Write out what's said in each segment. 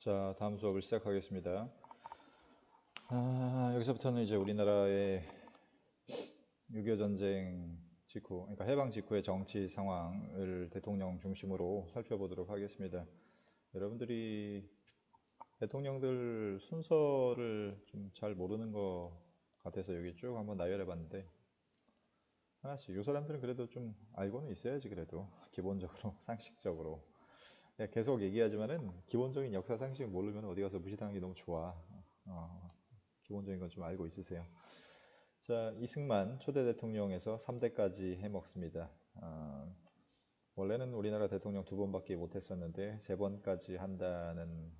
자, 다음 수업을 시작하겠습니다. 아, 여기서부터는 이제 우리나라의 6.25 전쟁 직후, 그러니까 해방 직후의 정치 상황을 대통령 중심으로 살펴보도록 하겠습니다. 여러분들이 대통령들 순서를 좀 잘 모르는 것 같아서 여기 쭉 한번 나열해 봤는데 하나씩 이 사람들은 그래도 좀 알고는 있어야지 그래도 기본적으로 상식적으로 네, 계속 얘기하지만은 기본적인 역사 상식을 모르면 어디 가서 무시당하기 너무 좋아. 어, 기본적인 건 좀 알고 있으세요. 자, 이승만 초대 대통령에서 3대까지 해먹습니다. 어, 원래는 우리나라 대통령 두 번밖에 못했었는데 세 번까지 한다는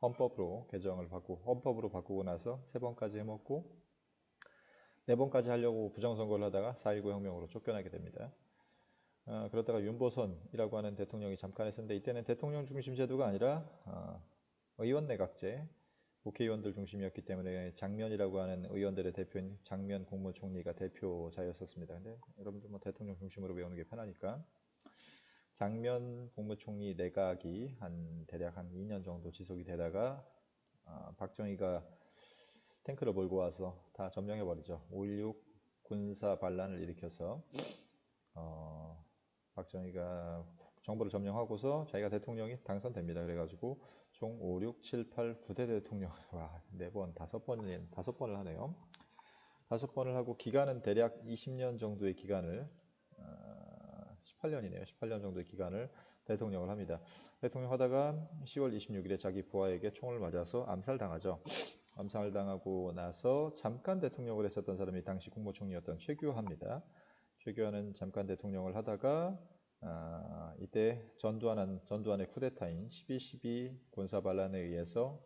헌법으로 개정을 바꾸고 헌법으로 바꾸고 나서 세 번까지 해먹고 네 번까지 하려고 부정선거를 하다가 4.19 혁명으로 쫓겨나게 됩니다. 어, 그러다가 윤보선이라고 하는 대통령이 잠깐 했었는데 이때는 대통령 중심 제도가 아니라 어, 의원 내각제 국회의원들 중심이었기 때문에 장면이라고 하는 의원들의 대표인 장면 국무총리가 대표자였었습니다. 근데 여러분들 뭐 대통령 중심으로 외우는 게 편하니까 장면 국무총리 내각이 한 대략 한 2년 정도 지속이 되다가 어, 박정희가 탱크를 몰고 와서 다 점령해 버리죠. 5.16 군사 반란을 일으켜서 어, 박정희가 정부를 점령하고서 자기가 대통령이 당선됩니다. 그래가지고 총 5, 6, 7, 8, 9대 대통령 와, 네 번, 다섯 번을 다섯 번을 하네요. 다섯 번을 하고 기간은 대략 20년 정도의 기간을 어, 18년이네요. 18년 정도의 기간을 대통령을 합니다. 대통령 하다가 10월 26일에 자기 부하에게 총을 맞아서 암살당하죠. 암살당하고 나서 잠깐 대통령을 했었던 사람이 당시 국무총리였던 최규하입니다. 최규하는 잠깐 대통령을 하다가 아, 이때 전두환은 전두환의 쿠데타인 12.12 군사 반란에 의해서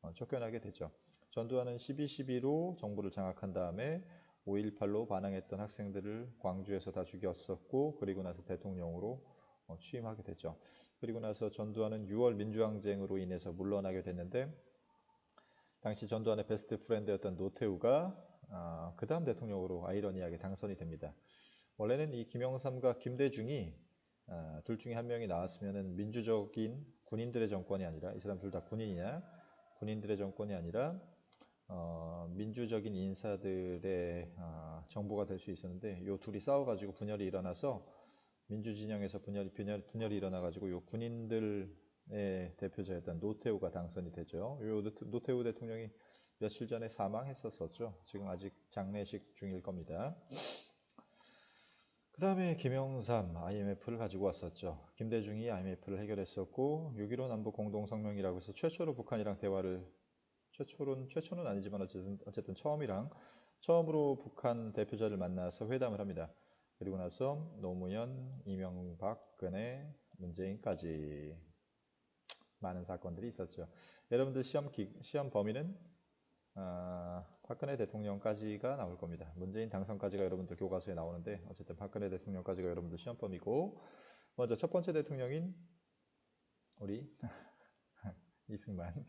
어, 쫓겨나게 되죠. 전두환은 12.12로 정부를 장악한 다음에 5.18로 반항했던 학생들을 광주에서 다 죽였었고 그리고 나서 대통령으로 어, 취임하게 되죠. 그리고 나서 전두환은 6월 민주항쟁으로 인해서 물러나게 됐는데 당시 전두환의 베스트 프렌드였던 노태우가 아, 그 다음 대통령으로 아이러니하게 당선이 됩니다. 원래는 이 김영삼과 김대중이 아, 둘 중에 한 명이 나왔으면 민주적인 군인들의 정권이 아니라 이 사람 둘 다 군인이냐 군인들의 정권이 아니라 어, 민주적인 인사들의 어, 정부가 될 수 있었는데 요 둘이 싸워가지고 분열이 일어나서 민주 진영에서 분열이 분열, 분열이 일어나가지고 요 군인들의 대표자였던 노태우가 당선이 되죠. 요 노태우 대통령이 며칠 전에 사망했었었죠. 지금 아직 장례식 중일 겁니다. 그 다음에 김영삼 IMF를 가지고 왔었죠. 김대중이 IMF를 해결했었고 6.15 남북 공동성명이라고 해서 최초로 북한이랑 대화를 최초는 최초는 아니지만 어쨌든 어쨌든 처음이랑 처음으로 북한 대표자를 만나서 회담을 합니다. 그리고 나서 노무현, 이명박 근혜, 문재인까지 많은 사건들이 있었죠. 여러분들 시험 기, 시험 범위는 아, 박근혜 대통령까지가 나올 겁니다. 문재인 당선까지가 여러분들 교과서에 나오는데 어쨌든 박근혜 대통령까지가 여러분들 시험범위고 먼저 첫 번째 대통령인 우리 이승만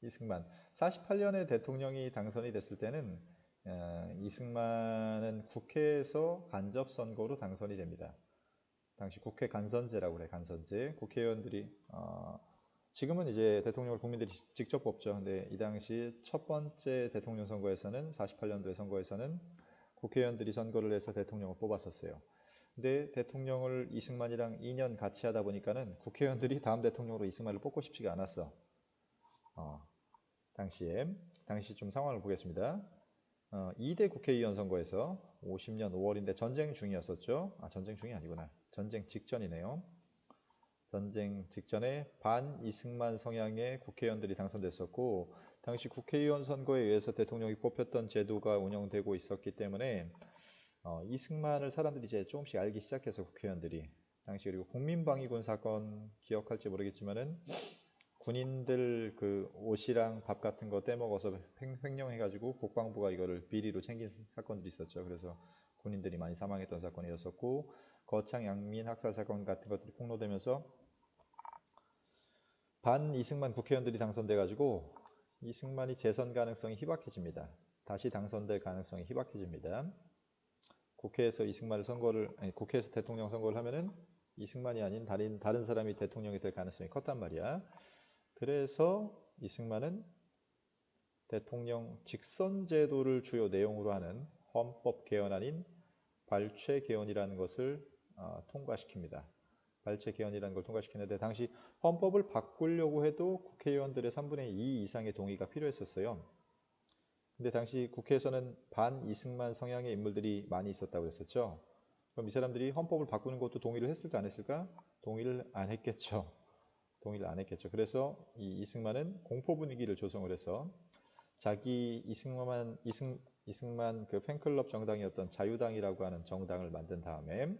이승만 48년에 대통령이 당선이 됐을 때는 어, 이승만은 국회에서 간접 선거로 당선이 됩니다. 당시 국회 간선제라고 그래 간선제 국회의원들이 어, 지금은 이제 대통령을 국민들이 직접 뽑죠. 근데 이 당시 첫 번째 대통령 선거에서는 48년도의 선거에서는 국회의원들이 선거를 해서 대통령을 뽑았었어요. 근데 대통령을 이승만이랑 2년 같이 하다 보니까는 국회의원들이 다음 대통령으로 이승만을 뽑고 싶지가 않았어. 어, 당시에 당시 좀 상황을 보겠습니다. 어, 2대 국회의원 선거에서 50년 5월인데 전쟁 중이었었죠. 아 전쟁 중이 아니구나. 전쟁 직전이네요. 전쟁 직전에 반 이승만 성향의 국회의원들이 당선됐었고 당시 국회의원 선거에 의해서 대통령이 뽑혔던 제도가 운영되고 있었기 때문에 어, 이승만을 사람들이 이제 조금씩 알기 시작해서 국회의원들이 당시 그리고 국민방위군 사건 기억할지 모르겠지만은 군인들 그 옷이랑 밥 같은 거 떼먹어서 횡령해가지고 국방부가 이거를 비리로 챙긴 사건들이 있었죠. 그래서 군인들이 많이 사망했던 사건이었었고 거창 양민 학살 사건 같은 것들이 폭로되면서 반 이승만 국회의원들이 당선돼 가지고 이승만이 재선 가능성이 희박해집니다. 다시 당선될 가능성이 희박해집니다. 국회에서 이승만을 선거를 아니, 국회에서 대통령 선거를 하면은 이승만이 아닌 다른 다른 사람이 대통령이 될 가능성이 컸단 말이야. 그래서 이승만은 대통령 직선 제도를 주요 내용으로 하는 헌법 개헌안인 발췌 개헌이라는 것을 어, 통과시킵니다. 발췌 개헌이라는 걸 통과시키는데 당시 헌법을 바꾸려고 해도 국회의원들의 3분의 2 이상의 동의가 필요했었어요. 근데 당시 국회에서는 반 이승만 성향의 인물들이 많이 있었다고 했었죠. 그럼 이 사람들이 헌법을 바꾸는 것도 동의를 했을까 안 했을까? 동의를 안 했겠죠. 동의를 안 했겠죠. 그래서 이 이승만은 공포 분위기를 조성을 해서 자기 이승만 이승 이승만 그 팬클럽 정당이었던 자유당이라고 하는 정당을 만든 다음에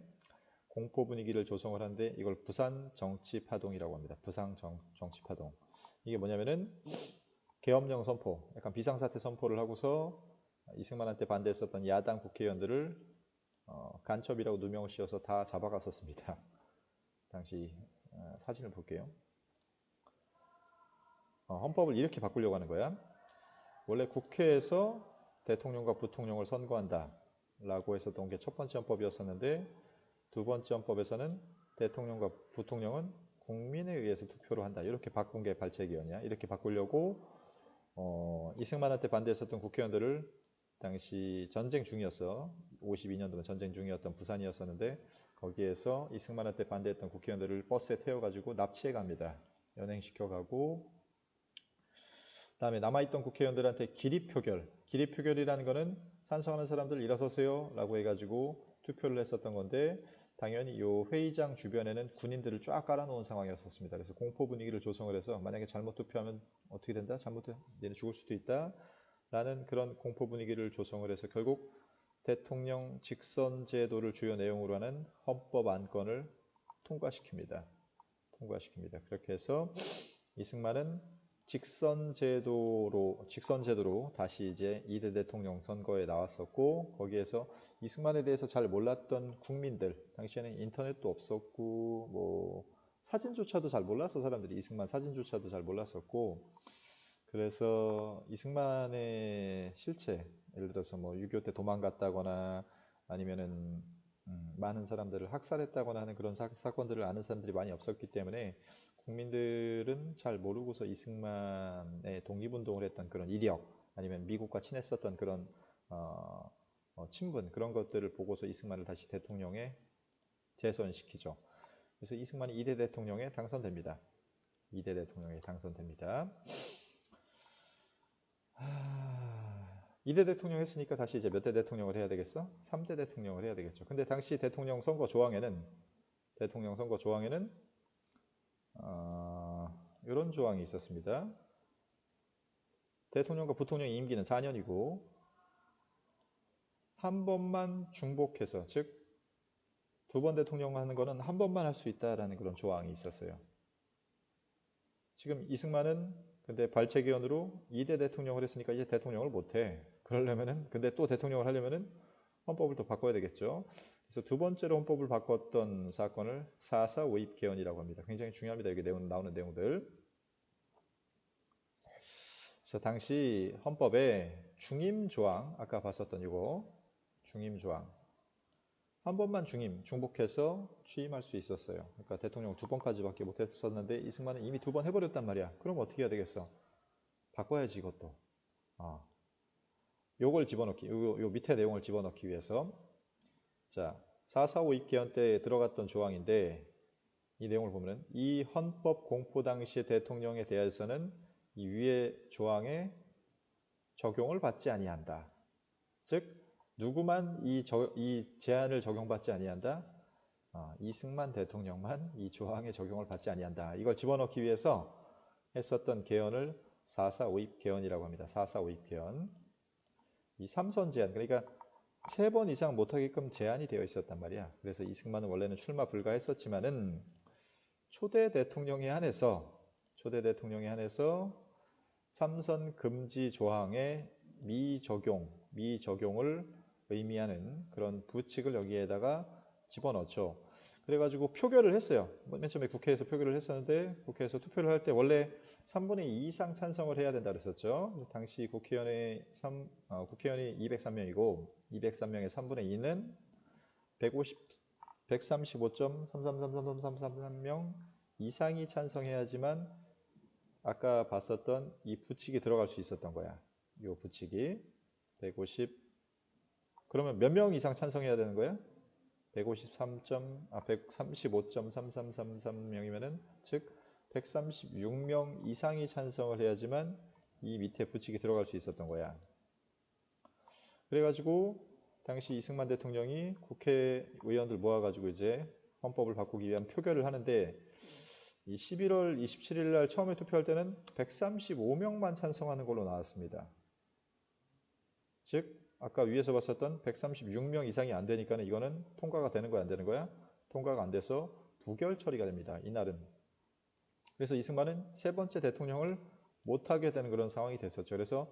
공포 분위기를 조성을 하는데 이걸 부산 정치 파동이라고 합니다. 부산 정, 정치 파동. 이게 뭐냐면은 계엄령 선포, 약간 비상사태 선포를 하고서 이승만한테 반대했었던 야당 국회의원들을 어, 간첩이라고 누명을 씌워서 다 잡아갔었습니다. 당시 어, 사진을 볼게요. 어, 헌법을 이렇게 바꾸려고 하는 거야. 원래 국회에서 대통령과 부통령을 선거한다 라고 했었던 게 첫 번째 헌법이었었는데 두 번째 헌법에서는 대통령과 부통령은 국민에 의해서 투표로 한다. 이렇게 바꾼 게 발췌기원이야. 이렇게 바꾸려고 어, 이승만한테 반대했었던 국회의원들을 당시 전쟁 중이었어 52년도면 전쟁 중이었던 부산이었었는데 거기에서 이승만한테 반대했던 국회의원들을 버스에 태워가지고 납치해 갑니다. 연행시켜 가고 다음에 남아있던 국회의원들한테 기립 표결 기립 표결이라는 거는 찬성하는 사람들 일어서세요 라고 해가지고 투표를 했었던 건데 당연히 이 회의장 주변에는 군인들을 쫙 깔아놓은 상황이었었습니다. 그래서 공포 분위기를 조성을 해서 만약에 잘못 투표하면 어떻게 된다? 잘못 얘는 죽을 수도 있다. 라는 그런 공포 분위기를 조성을 해서 결국 대통령 직선 제도를 주요 내용으로 하는 헌법 안건을 통과시킵니다. 통과시킵니다. 그렇게 해서 이승만은 직선 제도로 직선 제도로 다시 이제 이대 대통령 선거에 나왔었고 거기에서 이승만에 대해서 잘 몰랐던 국민들 당시에는 인터넷도 없었고 뭐 사진조차도 잘 몰라서 사람들이. 이승만 사진조차도 잘 몰랐었고. 그래서 이승만의 실체 예를 들어서 뭐 6.25 때 도망갔다거나 아니면은 음, 많은 사람들을 학살했다거나 하는 그런 사, 건들을 아는 사람들이 많이 없었기 때문에 국민들은 잘 모르고서 이승만의 독립운동을 했던 그런 이력 아니면 미국과 친했었던 그런 어, 어, 친분 그런 것들을 보고서 이승만을 다시 대통령에 재선시키죠. 그래서 이승만이 2대 대통령에 당선됩니다. 2대 대통령에 당선됩니다. 하... 2대 대통령 했으니까 다시 이제 몇 대 대통령을 해야 되겠어? 3대 대통령을 해야 되겠죠. 근데 당시 대통령 선거 조항에는 대통령 선거 조항에는 어, 이런 조항이 있었습니다. 대통령과 부통령의 임기는 4년이고 한 번만 중복해서 즉 두 번 대통령 하는 거는 한 번만 할 수 있다라는 그런 조항이 있었어요. 지금 이승만은 근데 발췌기원으로 2대 대통령을 했으니까 이제 대통령을 못해. 그러려면은 근데 또 대통령을 하려면은 헌법을 또 바꿔야 되겠죠. 그래서 두 번째로 헌법을 바꿨던 사건을 4.4 오입 개헌이라고 합니다. 굉장히 중요합니다. 여기 내용, 나오는 내용들. 그래서 당시 헌법에 중임 조항, 아까 봤었던 이거 중임 조항. 한 번만 중임, 중복해서 취임할 수 있었어요. 그러니까 대통령 두 번까지밖에 못 했었는데 이승만은 이미 두 번 해버렸단 말이야. 그럼 어떻게 해야 되겠어? 바꿔야지 이것도. 아. 요걸 집어넣기, 요, 요 밑에 내용을 집어넣기 위해서 자, 445 입 개헌 때 들어갔던 조항인데 이 내용을 보면 이 헌법 공포 당시의 대통령에 대해서는 이 위의 조항에 적용을 받지 아니한다. 즉 누구만 이, 저, 이 제한을 적용받지 아니한다. 아, 이승만 대통령만 이 조항에 적용을 받지 아니한다. 이걸 집어넣기 위해서 했었던 개헌을 445입 개헌이라고 합니다. 445입 개헌. 이 삼선 제한 그러니까 세 번 이상 못하게끔 제한이 되어 있었단 말이야. 그래서 이승만은 원래는 출마 불가했었지만은 초대 대통령에 한해서 초대 대통령에 한해서 삼선 금지 조항의 미적용, 미적용을 의미하는 그런 부칙을 여기에다가 집어넣죠. 그래가지고 표결을 했어요. 뭐맨 처음에 국회에서 표결을 했었는데 국회에서 투표를 할 때 원래 3분의 2 이상 찬성을 해야 된다 그랬었죠. 당시 국회의원의 3, 어, 국회의원이 203명이고 203명의 3분의 2는 150, 135.3333333명 이상이 찬성해야지만 아까 봤었던 이 부칙이 들어갈 수 있었던 거야. 요 부칙이 150 그러면 몇 명 이상 찬성해야 되는 거야? 153. 아 135.3333명이면은 즉 136명 이상이 찬성을 해야지만 이 밑에 부칙이 들어갈 수 있었던 거야. 그래가지고 당시 이승만 대통령이 국회의원들 모아가지고 이제 헌법을 바꾸기 위한 표결을 하는데 이 11월 27일 날 처음에 투표할 때는 135명만 찬성하는 걸로 나왔습니다. 즉 아까 위에서 봤었던 136명 이상이 안 되니까 이거는 통과가 되는 거야 안 되는 거야? 통과가 안 돼서 부결 처리가 됩니다. 이날은. 그래서 이승만은 세 번째 대통령을 못하게 되는 그런 상황이 됐었죠. 그래서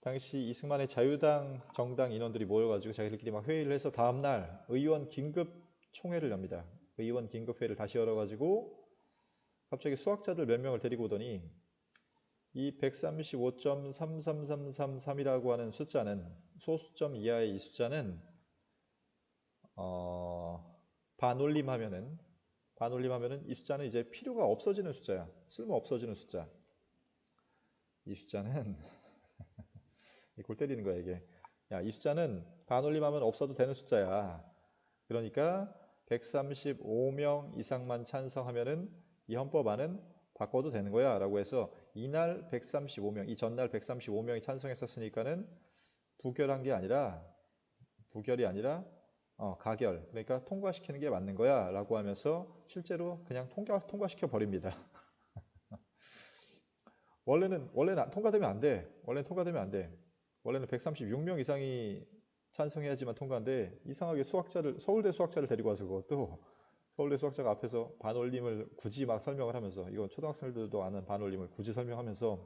당시 이승만의 자유당 정당 인원들이 모여가지고 자기들끼리 막 회의를 해서 다음날 의원 긴급 총회를 엽니다. 의원 긴급 회의를 다시 열어가지고 갑자기 수학자들 몇 명을 데리고 오더니 이 135.33333이라고 하는 숫자는 소수점 이하의 이 숫자는 어, 반올림하면은 반올림하면은 이 숫자는 이제 필요가 없어지는 숫자야. 쓸모 없어지는 숫자. 이 숫자는 골 때리는 거야 이게. 야, 이 숫자는 반올림하면 없어도 되는 숫자야. 그러니까 135명 이상만 찬성하면은 이 헌법안은 바꿔도 되는 거야 라고 해서 이날 135명, 이 전날 135명이 찬성했었으니까는 부결한 게 아니라 부결이 아니라 어, 가결 그러니까 통과시키는 게 맞는 거야 라고 하면서 실제로 그냥 통과, 통과시켜 버립니다. 원래는 원래는 통과되면 안 돼. 원래는 통과되면 안 돼. 원래는 136명 이상이 찬성해야지만 통과인데 이상하게 수학자를 서울대 수학자를 데리고 와서 그것도 서울대 수학자가 앞에서 반올림을 굳이 막 설명을 하면서 이건 초등학생들도 아는 반올림을 굳이 설명하면서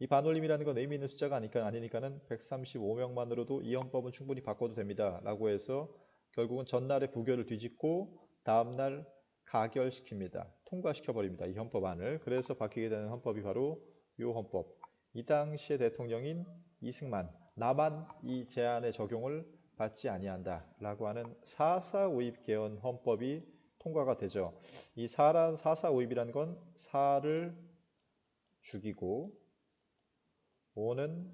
이 반올림이라는 건 의미 있는 숫자가 아니까 아니니까는 135명만으로도 이 헌법은 충분히 바꿔도 됩니다. 라고 해서 결국은 전날에 부결을 뒤집고 다음날 가결시킵니다. 통과시켜 버립니다. 이 헌법안을. 그래서 바뀌게 되는 헌법이 바로 이 헌법. 이 당시의 대통령인 이승만 나만 이 제안의 적용을 받지 아니한다라고 하는 사사오입 개헌 헌법이 통과가 되죠. 이 사라 사사오입이라는 건 사를 죽이고 오는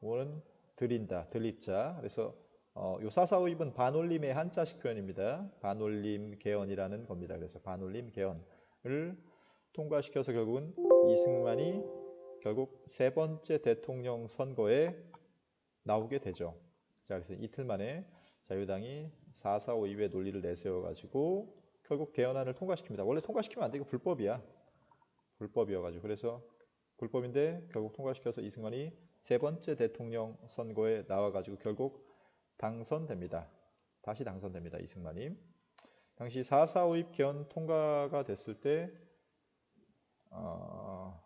오는 드린다 드립자 그래서 어, 요 사사오입은 반올림의 한자식 표현입니다. 반올림 개헌이라는 겁니다. 그래서 반올림 개헌을 통과시켜서 결국은 이승만이 결국 세 번째 대통령 선거에 나오게 되죠. 자, 그래서 이틀 만에 자유당이 4.4.5.2의 논리를 내세워가지고 결국 개헌안을 통과시킵니다. 원래 통과시키면 안 돼. 이거 불법이야. 불법이어가지고. 그래서 불법인데 결국 통과시켜서 이승만이 세 번째 대통령 선거에 나와가지고 결국 당선됩니다. 다시 당선됩니다. 이승만이. 당시 4.4.5입 개헌 통과가 됐을 때 어,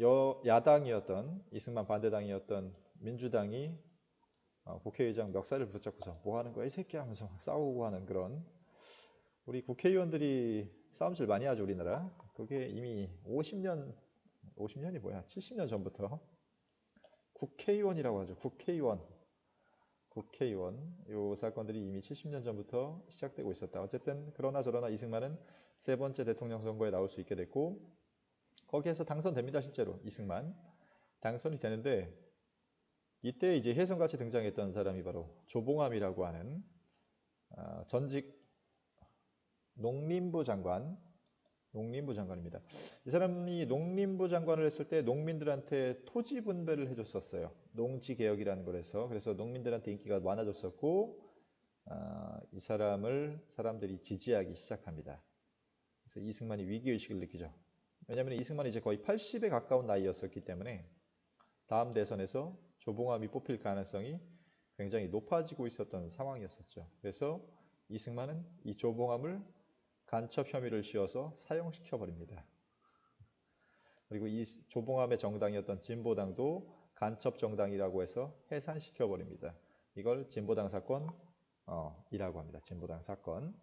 여, 야당이었던 이승만 반대당이었던 민주당이 어, 국회의장 멱살을 붙잡고서 뭐 하는 거야 이 새끼 하면서 싸우고 하는 그런 우리 국회의원들이 싸움질 많이 하죠 우리나라. 그게 이미 50년 50년이 뭐야? 70년 전부터 국회의원이라고 하죠 국회의원. 국회의원. 요 사건들이 이미 70년 전부터 시작되고 있었다. 어쨌든 그러나 저러나 이승만은 세 번째 대통령 선거에 나올 수 있게 됐고 거기에서 당선됩니다 실제로 이승만. 당선이 되는데 이때 이제 혜성같이 등장했던 사람이 바로 조봉암이라고 하는 어, 전직 농림부 장관 농림부 장관입니다. 이 사람이 농림부 장관을 했을 때 농민들한테 토지 분배를 해줬었어요. 농지 개혁이라는 걸 해서 그래서 농민들한테 인기가 많아졌었고 어, 이 사람을 사람들이 지지하기 시작합니다. 그래서 이승만이 위기의식을 느끼죠. 왜냐하면 이승만이 이제 거의 80에 가까운 나이였었기 때문에 다음 대선에서 조봉암이 뽑힐 가능성이 굉장히 높아지고 있었던 상황이었었죠. 그래서 이승만은 이 조봉암을 간첩 혐의를 씌워서 사형시켜 버립니다. 그리고 이 조봉암의 정당이었던 진보당도 간첩 정당이라고 해서 해산시켜 버립니다. 이걸 진보당 사건이라고 어, 합니다. 진보당 사건.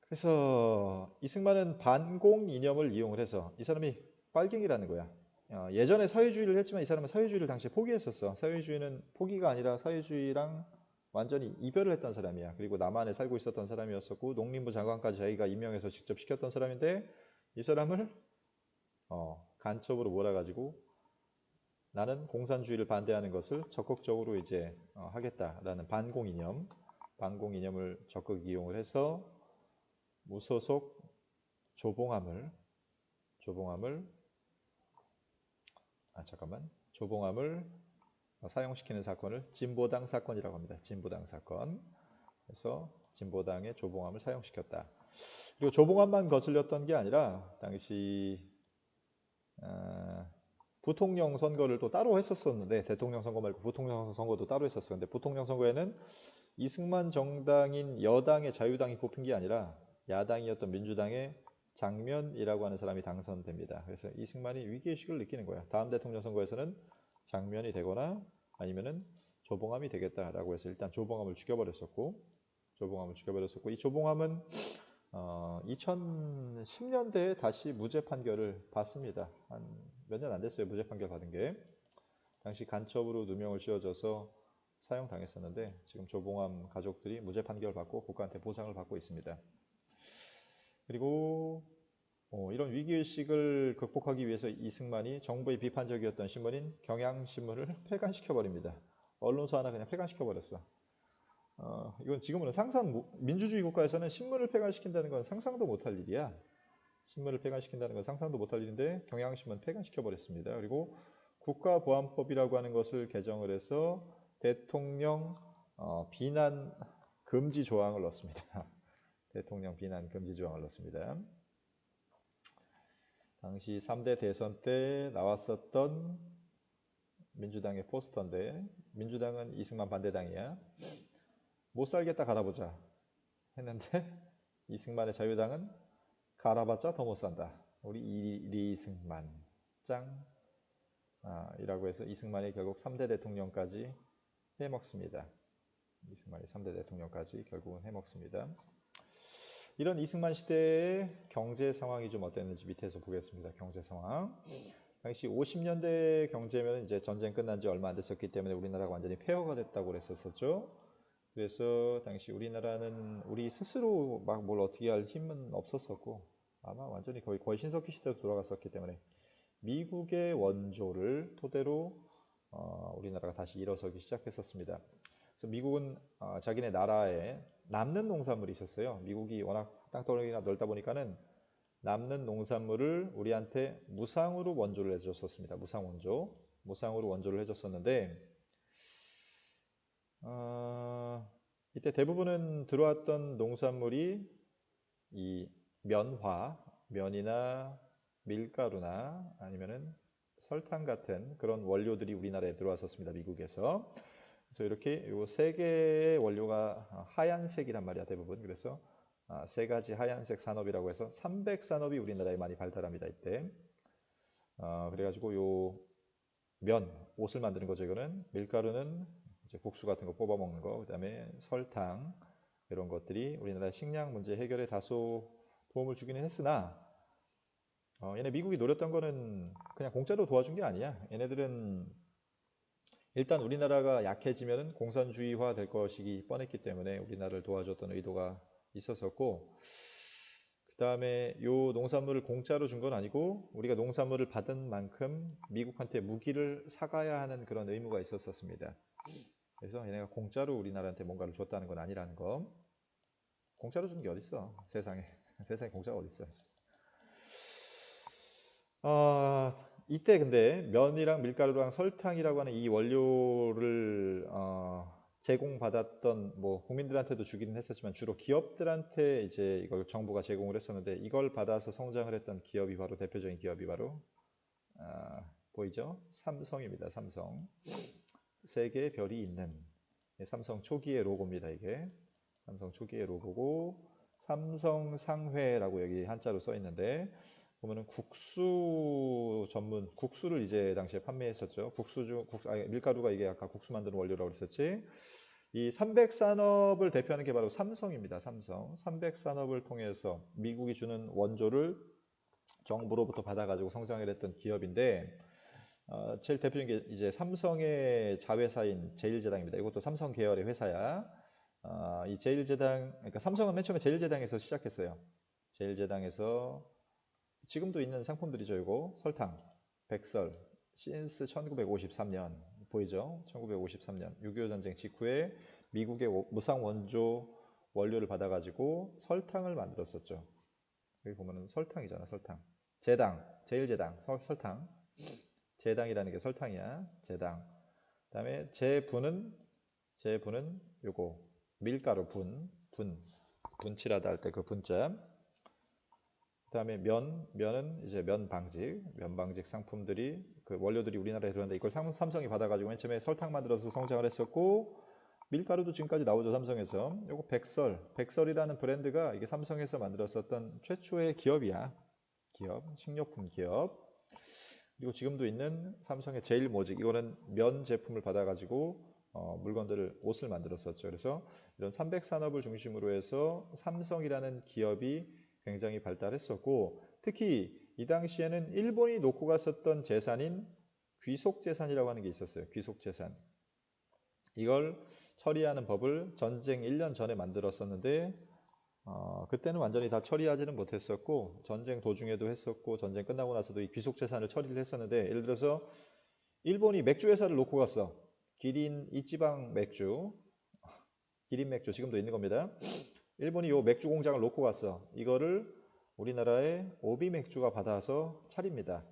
그래서 이승만은 반공 이념을 이용을 해서 이 사람이 빨갱이라는 거야. 어, 예전에 사회주의를 했지만 이 사람은 사회주의를 당시에 포기했었어. 사회주의는 포기가 아니라 사회주의랑 완전히 이별을 했던 사람이야. 그리고 남한에 살고 있었던 사람이었었고 농림부 장관까지 자기가 임명해서 직접 시켰던 사람인데 이 사람을 어, 간첩으로 몰아가지고 나는 공산주의를 반대하는 것을 적극적으로 이제 어, 하겠다라는 반공 이념, 반공 이념을 적극 이용을 해서 무소속 조봉암을 조봉암을 아 잠깐만 조봉암을 사용시키는 사건을 진보당 사건이라고 합니다. 진보당 사건. 그래서 진보당의 조봉암을 사용시켰다. 그리고 조봉암만 거슬렸던 게 아니라 당시 어, 부통령 선거를 또 따로 했었었는데 대통령 선거 말고 부통령 선거도 따로 했었었는데 부통령 선거에는 이승만 정당인 여당의 자유당이 뽑힌 게 아니라 야당이었던 민주당의 장면이라고 하는 사람이 당선됩니다. 그래서 이승만이 위기의식을 느끼는 거야. 다음 대통령 선거에서는 장면이 되거나 아니면은 조봉암이 되겠다라고 해서 일단 조봉암을 죽여버렸었고 조봉암을 죽여버렸었고 이 조봉암은 어, 2010년대에 다시 무죄 판결을 받습니다. 한 몇 년 안 됐어요. 무죄 판결 받은 게. 당시 간첩으로 누명을 씌워져서 사용당했었는데 지금 조봉암 가족들이 무죄 판결 받고 국가한테 보상을 받고 있습니다. 그리고 어, 이런 위기의식을 극복하기 위해서 이승만이 정부의 비판적이었던 신문인 경향신문을 폐간시켜 버립니다. 언론사 하나 그냥 폐간시켜 버렸어. 어, 이건 지금은 상상 민주주의 국가에서는 신문을 폐간시킨다는 건 상상도 못할 일이야. 신문을 폐간시킨다는 건 상상도 못할 일인데 경향신문 폐간시켜 버렸습니다. 그리고 국가보안법이라고 하는 것을 개정을 해서 대통령 어, 비난 금지 조항을 넣습니다. 대통령 비난 금지 조항을 넣습니다. 당시 3대 대선 때 나왔었던 민주당의 포스터인데 민주당은 이승만 반대당이야. 못 살겠다 갈아보자 했는데 이승만의 자유당은 갈아봤자 더 못 산다. 우리 이승만 짱 아, 이라고 해서 이승만이 결국 3대 대통령까지 해먹습니다. 이승만이 3대 대통령까지 결국은 해먹습니다. 이런 이승만 시대의 경제 상황이 좀 어땠는지 밑에서 보겠습니다. 경제 상황. 당시 50년대 경제면 이제 전쟁 끝난 지 얼마 안 됐었기 때문에 우리나라가 완전히 폐허가 됐다고 그랬었죠. 그래서 당시 우리나라는 우리 스스로 막 뭘 어떻게 할 힘은 없었었고 아마 완전히 거의 거의 신석기 시대로 돌아갔었기 때문에 미국의 원조를 토대로 어, 우리나라가 다시 일어서기 시작했었습니다. 그래서 미국은 어, 자기네 나라에 남는 농산물이 있었어요. 미국이 워낙 땅덩어리가 넓다 보니까는 남는 농산물을 우리한테 무상으로 원조를 해줬었습니다. 무상 원조, 무상으로 원조를 해줬었는데 어, 이때 대부분은 들어왔던 농산물이 이 면화, 면이나 밀가루나 아니면은 설탕 같은 그런 원료들이 우리나라에 들어왔었습니다. 미국에서. 그래서 이렇게 요 세 개의 원료가 하얀색이란 말이야 대부분. 그래서 아, 세 가지 하얀색 산업이라고 해서 300 산업이 우리나라에 많이 발달합니다 이때. 어, 그래가지고 요 면, 옷을 만드는 거죠 이거는. 밀가루는 국수 같은 거 뽑아 먹는 거. 그다음에 설탕 이런 것들이 우리나라 식량 문제 해결에 다소 도움을 주기는 했으나 어, 얘네 미국이 노렸던 거는 그냥 공짜로 도와준 게 아니야. 얘네들은 일단 우리나라가 약해지면 공산주의화 될 것이기 뻔했기 때문에 우리나라를 도와줬던 의도가 있었었고 그 다음에 요 농산물을 공짜로 준 건 아니고 우리가 농산물을 받은 만큼 미국한테 무기를 사가야 하는 그런 의무가 있었었습니다. 그래서 얘네가 공짜로 우리나라한테 뭔가를 줬다는 건 아니라는 거. 공짜로 주는 게 어딨어 세상에 세상에 공짜가 어딨어 어, 이때 근데 면이랑 밀가루랑 설탕이라고 하는 이 원료를 어, 제공받았던 뭐 국민들한테도 주기는 했었지만 주로 기업들한테 이제 이걸 정부가 제공을 했었는데 이걸 받아서 성장을 했던 기업이 바로 대표적인 기업이 바로 아, 보이죠? 삼성입니다. 삼성 세계의 별이 있는 삼성 초기의 로고입니다. 이게 삼성 초기의 로고고 삼성 상회라고 여기 한자로 써 있는데 보면은 국수 전문 국수를 이제 당시에 판매했었죠. 국수 중 국, 아, 밀가루가 이게 아까 국수 만드는 원료라고 그랬었지. 이 300산업을 대표하는 게 바로 삼성입니다. 삼성. 300산업을 통해서 미국이 주는 원조를 정부로부터 받아가지고 성장을 했던 기업인데 어, 제일 대표적인 게 이제 삼성의 자회사인 제일제당입니다. 이것도 삼성 계열의 회사야. 어, 이 제일제당, 그러니까 삼성은 맨 처음에 제일제당에서 시작했어요. 제일제당에서 지금도 있는 상품들이죠. 이거 설탕, 백설, 신스 1953년 보이죠? 1953년 6.25 전쟁 직후에 미국의 무상 원조 원료를 받아가지고 설탕을 만들었었죠. 여기 보면은 설탕이잖아, 설탕. 제당, 제일제당, 설탕. 제당이라는 게 설탕이야. 제당. 그다음에 제분은 제분은 요거 밀가루 분, 분, 분칠하다 할 때 그 분자. 그 다음에 면, 면은 이제 면 방직, 면 방직 상품들이 그 원료들이 우리나라에 들어왔는데 이걸 삼성이 받아가지고 맨 처음에 설탕 만들어서 성장을 했었고 밀가루도 지금까지 나오죠 삼성에서. 요거 백설, 백설이라는 브랜드가 이게 삼성에서 만들었었던 최초의 기업이야. 기업, 식료품 기업. 그리고 지금도 있는 삼성의 제일 모직 이거는 면 제품을 받아가지고 어, 물건들을 옷을 만들었었죠. 그래서 이런 300산업을 중심으로 해서 삼성이라는 기업이 굉장히 발달했었고 특히 이 당시에는 일본이 놓고 갔었던 재산인 귀속 재산이라고 하는 게 있었어요. 귀속 재산. 이걸 처리하는 법을 전쟁 1년 전에 만들었었는데 어, 그때는 완전히 다 처리하지는 못했었고 전쟁 도중에도 했었고 전쟁 끝나고 나서도 이 귀속 재산을 처리를 했었는데 예를 들어서 일본이 맥주 회사를 놓고 갔어. 기린 이지방 맥주, 기린 맥주 지금도 있는 겁니다. 일본이 요 맥주 공장을 놓고 갔어. 이거를 우리나라의 오비 맥주가 받아서 차립니다.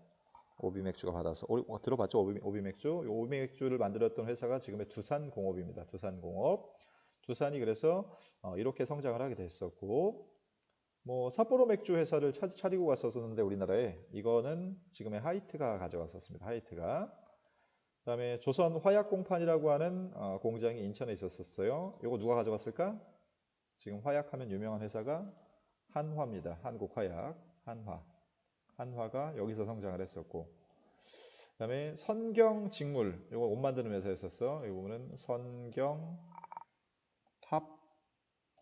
오비 맥주가 받아서 오, 어, 들어봤죠? 오비, 오비 맥주. 요 오비 맥주를 만들었던 회사가 지금의 두산 공업입니다. 두산 공업. 두산이 그래서 어, 이렇게 성장을 하게 됐었고 뭐 삿포로 맥주 회사를 차, 차리고 갔었는데 우리나라에 이거는 지금의 하이트가 가져갔었습니다. 하이트가 그다음에 조선 화약공판이라고 하는 어, 공장이 인천에 있었었어요. 이거 누가 가져갔을까? 지금 화약하면 유명한 회사가 한화입니다. 한국화약, 한화. 한화가 여기서 성장을 했었고 그 다음에 선경직물 이거 옷 만드는 회사였었어. 이 부분은 선경 합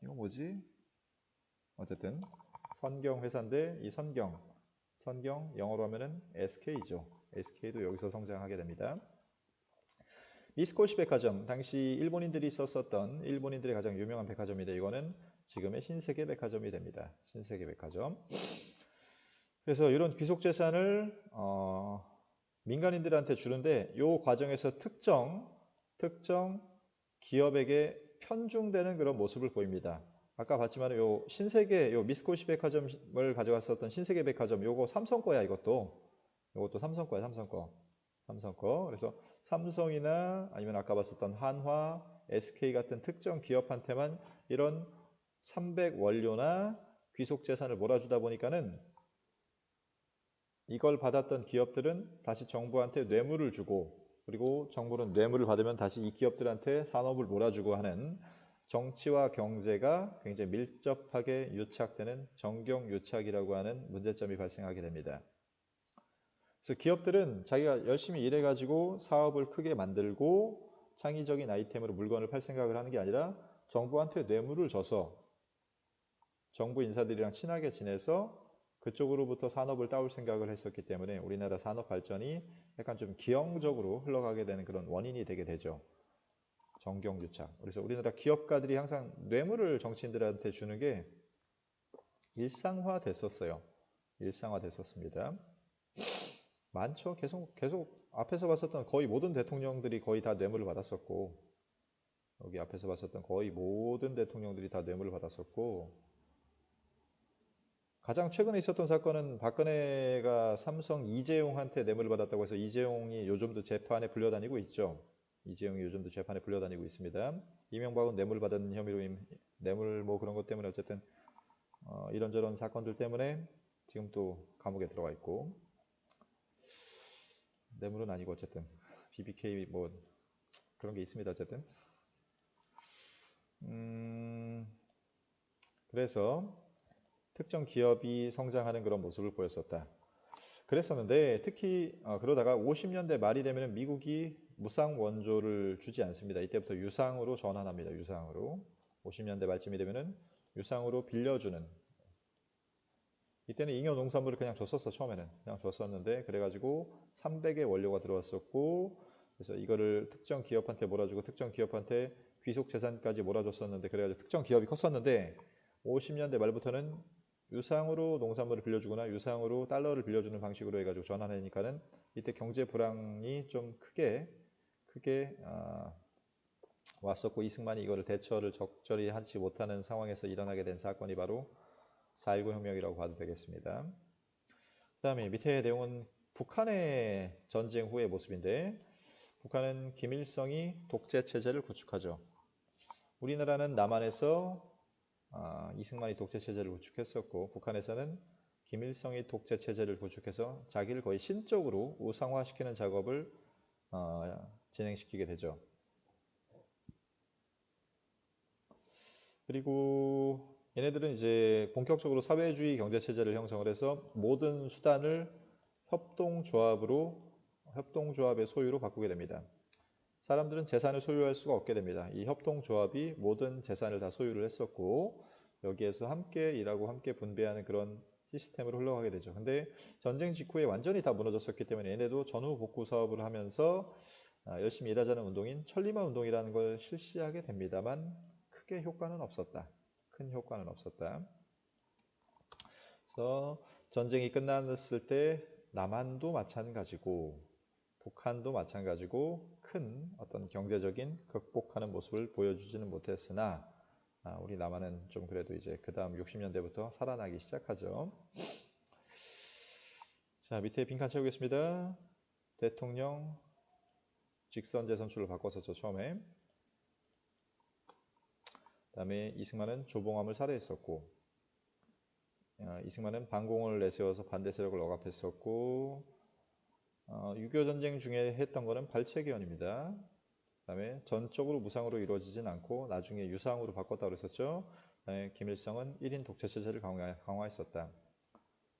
이거 뭐지? 어쨌든 선경 회사인데 이 선경 선경 영어로 하면은 SK죠. SK도 여기서 성장하게 됩니다. 미스코시 백화점 당시 일본인들이 썼었던 일본인들의 가장 유명한 백화점인데 이거는 지금의 신세계 백화점이 됩니다. 신세계 백화점. 그래서 이런 귀속 재산을 어, 민간인들한테 주는데 이 과정에서 특정 특정 기업에게 편중되는 그런 모습을 보입니다. 아까 봤지만 요 신세계 요 미스코시 백화점을 가져갔었던 신세계 백화점 요거 삼성 거야 이것도 이것도 삼성 거야 삼성 거 삼성 거 그래서 삼성이나 아니면 아까 봤었던 한화 SK 같은 특정 기업한테만 이런 300 원료나 귀속 재산을 몰아주다 보니까는 이걸 받았던 기업들은 다시 정부한테 뇌물을 주고 그리고 정부는 뇌물을 받으면 다시 이 기업들한테 산업을 몰아주고 하는 정치와 경제가 굉장히 밀접하게 유착되는 정경유착이라고 하는 문제점이 발생하게 됩니다. 그래서 기업들은 자기가 열심히 일해가지고 사업을 크게 만들고 창의적인 아이템으로 물건을 팔 생각을 하는 게 아니라 정부한테 뇌물을 줘서 정부 인사들이랑 친하게 지내서 그쪽으로부터 산업을 따올 생각을 했었기 때문에 우리나라 산업 발전이 약간 좀 기형적으로 흘러가게 되는 그런 원인이 되게 되죠. 정경유착. 그래서 우리나라 기업가들이 항상 뇌물을 정치인들한테 주는 게 일상화 됐었어요. 일상화 됐었습니다. 많죠. 계속 계속 앞에서 봤었던 거의 모든 대통령들이 거의 다 뇌물을 받았었고 여기 앞에서 봤었던 거의 모든 대통령들이 다 뇌물을 받았었고 가장 최근에 있었던 사건은 박근혜가 삼성 이재용한테 뇌물을 받았다고 해서 이재용이 요즘도 재판에 불려다니고 있죠. 이재용이 요즘도 재판에 불려다니고 있습니다. 이명박은 뇌물 받은 혐의로 뇌물 뭐 그런 것 때문에 어쨌든 어, 이런저런 사건들 때문에 지금 또 감옥에 들어가 있고 뇌물은 아니고 어쨌든 BBK 뭐 그런 게 있습니다. 어쨌든 음 그래서 특정 기업이 성장하는 그런 모습을 보였었다. 그랬었는데 특히 어, 그러다가 50년대 말이 되면 미국이 무상 원조를 주지 않습니다. 이때부터 유상으로 전환합니다. 유상으로 50년대 말쯤이 되면 유상으로 빌려주는 이때는 잉여 농산물을 그냥 줬었어 처음에는. 그냥 줬었는데 그래가지고 300의 원료가 들어왔었고 그래서 이거를 특정 기업한테 몰아주고 특정 기업한테 귀속 재산까지 몰아줬었는데 그래가지고 특정 기업이 컸었는데 50년대 말부터는 유상으로 농산물을 빌려주거나 유상으로 달러를 빌려주는 방식으로 해가지고 전환하니까는 이때 경제 불황이 좀 크게 크게 아, 왔었고 이승만이 이거를 대처를 적절히 하지 못하는 상황에서 일어나게 된 사건이 바로 4.19 혁명이라고 봐도 되겠습니다. 그 다음에 밑에 내용은 북한의 전쟁 후의 모습인데 북한은 김일성이 독재 체제를 구축하죠. 우리나라는 남한에서 아, 이승만이 독재 체제를 구축했었고 북한에서는 김일성이 독재 체제를 구축해서 자기를 거의 신적으로 우상화시키는 작업을 어, 진행시키게 되죠. 그리고 얘네들은 이제 본격적으로 사회주의 경제 체제를 형성을 해서 모든 수단을 협동조합으로 협동조합의 소유로 바꾸게 됩니다. 사람들은 재산을 소유할 수가 없게 됩니다. 이 협동조합이 모든 재산을 다 소유를 했었고 여기에서 함께 일하고 함께 분배하는 그런 시스템으로 흘러가게 되죠. 근데 전쟁 직후에 완전히 다 무너졌었기 때문에 얘네도 전후 복구 사업을 하면서 아, 열심히 일하자는 운동인 천리마 운동이라는 걸 실시하게 됩니다만 크게 효과는 없었다. 큰 효과는 없었다. 그래서 전쟁이 끝났을 때 남한도 마찬가지고 북한도 마찬가지고 큰 어떤 경제적인 극복하는 모습을 보여주지는 못했으나 아, 우리 남한은 좀 그래도 이제 그 다음 60년대부터 살아나기 시작하죠. 자 밑에 빈칸 채우겠습니다. 대통령 직선제 선출을 바꿨었죠 처음에. 그다음에 이승만은 조봉암을 살해했었고 어, 이승만은 반공을 내세워서 반대 세력을 억압했었고 어, 6.25 전쟁 중에 했던 거는 발췌개헌입니다. 그다음에 전적으로 무상으로 이루어지진 않고 나중에 유상으로 바꿨다고 그랬었죠. 그다음에 김일성은 1인 독재 체제를 강화, 강화 했었다.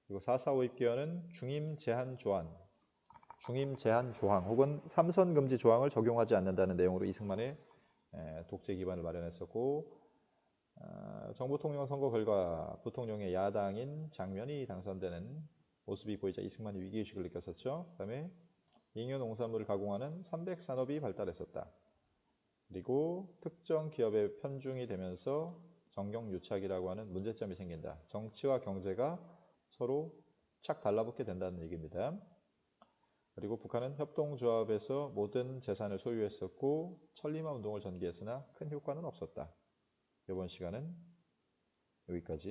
그리고 4.4 5입 개헌은 중임 제한 조항, 중임 제한 조항 혹은 삼선 금지 조항을 적용하지 않는다는 내용으로 이승만의 독재 기반을 마련했었고 어, 정부 통령 선거 결과 부통령의 야당인 장면이 당선되는 모습이 보이자 이승만이 위기의식을 느꼈었죠. 그 다음에 잉여 농산물을 가공하는 삼백 산업이 발달했었다. 그리고 특정 기업에 편중이 되면서 정경유착이라고 하는 문제점이 생긴다. 정치와 경제가 서로 착 달라붙게 된다는 얘기입니다. 그리고 북한은 협동조합에서 모든 재산을 소유했었고 천리마 운동을 전개했으나 큰 효과는 없었다. 이번 시간은 여기까지